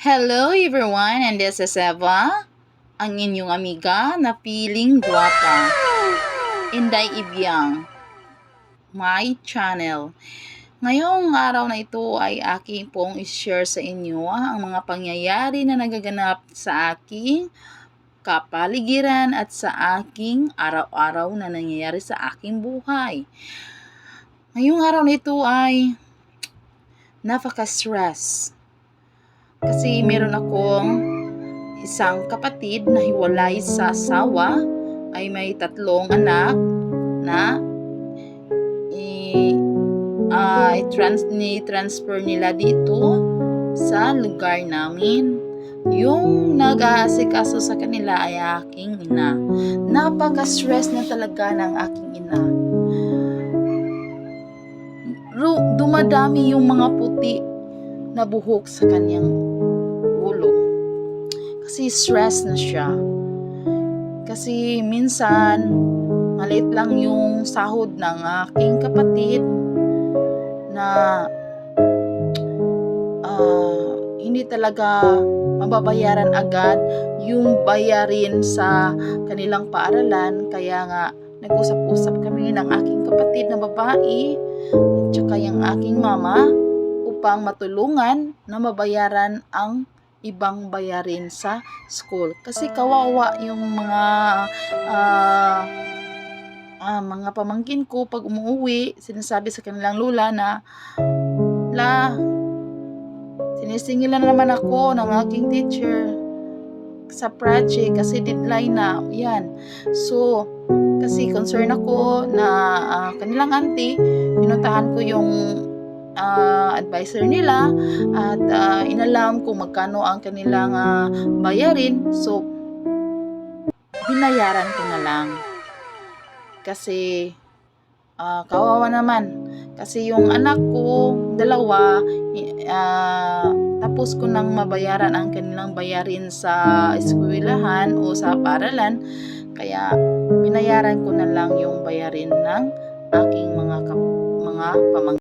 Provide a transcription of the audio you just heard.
Hello everyone, and this is Eva, ang inyong amiga na piling guwapa. Inday Ibyang, my channel. Ngayong araw na ito ay aking pong ishare sa inyo ang mga pangyayari na nagaganap sa aking kapaligiran at sa aking araw-araw na nangyayari sa aking buhay. Ngayong araw na ito ay napaka-stress. Kasi meron akong isang kapatid na hiwalay sa asawa ay may tatlong anak na i, ah, i-trans, ni-transfer nila dito sa lugar namin. Yung nag-aasikaso sa kanila ay aking ina. Napaka-stress na talaga ng aking ina. Dumadami yung mga puti na buhok sa kanyang. Kasi stress na siya. Kasi minsan, maliit lang yung sahod ng aking kapatid na ah, hindi talaga mababayaran agad yung bayarin sa kanilang paaralan. Kaya nga, nag-usap-usap kami ng aking kapatid na babae at saka yung aking mama upang matulungan na mabayaran ang ibang bayarin sa school. Kasi kawawa yung mga ah, ah, mga pamangkin ko pag umuwi, sinasabi sa kanilang lula na La, sinisingilan naman ako ng aking teacher sa project kasi deadline na. Yan. So, kasi concern ako na ah, kanilang auntie, pinuntahan ko yung ah, advisor nila at ah, inalam kung magkano ang kanilang ah, bayarin. So, binayaran ko na lang. Kasi, ah, kawawa naman. Kasi yung anak ko, dalawa, ah, tapos ko nang mabayaran ang kanilang bayarin sa eskwelahan o sa paralan. Kaya, binayaran ko na lang yung bayarin ng aking mga kap- mga pamangkin.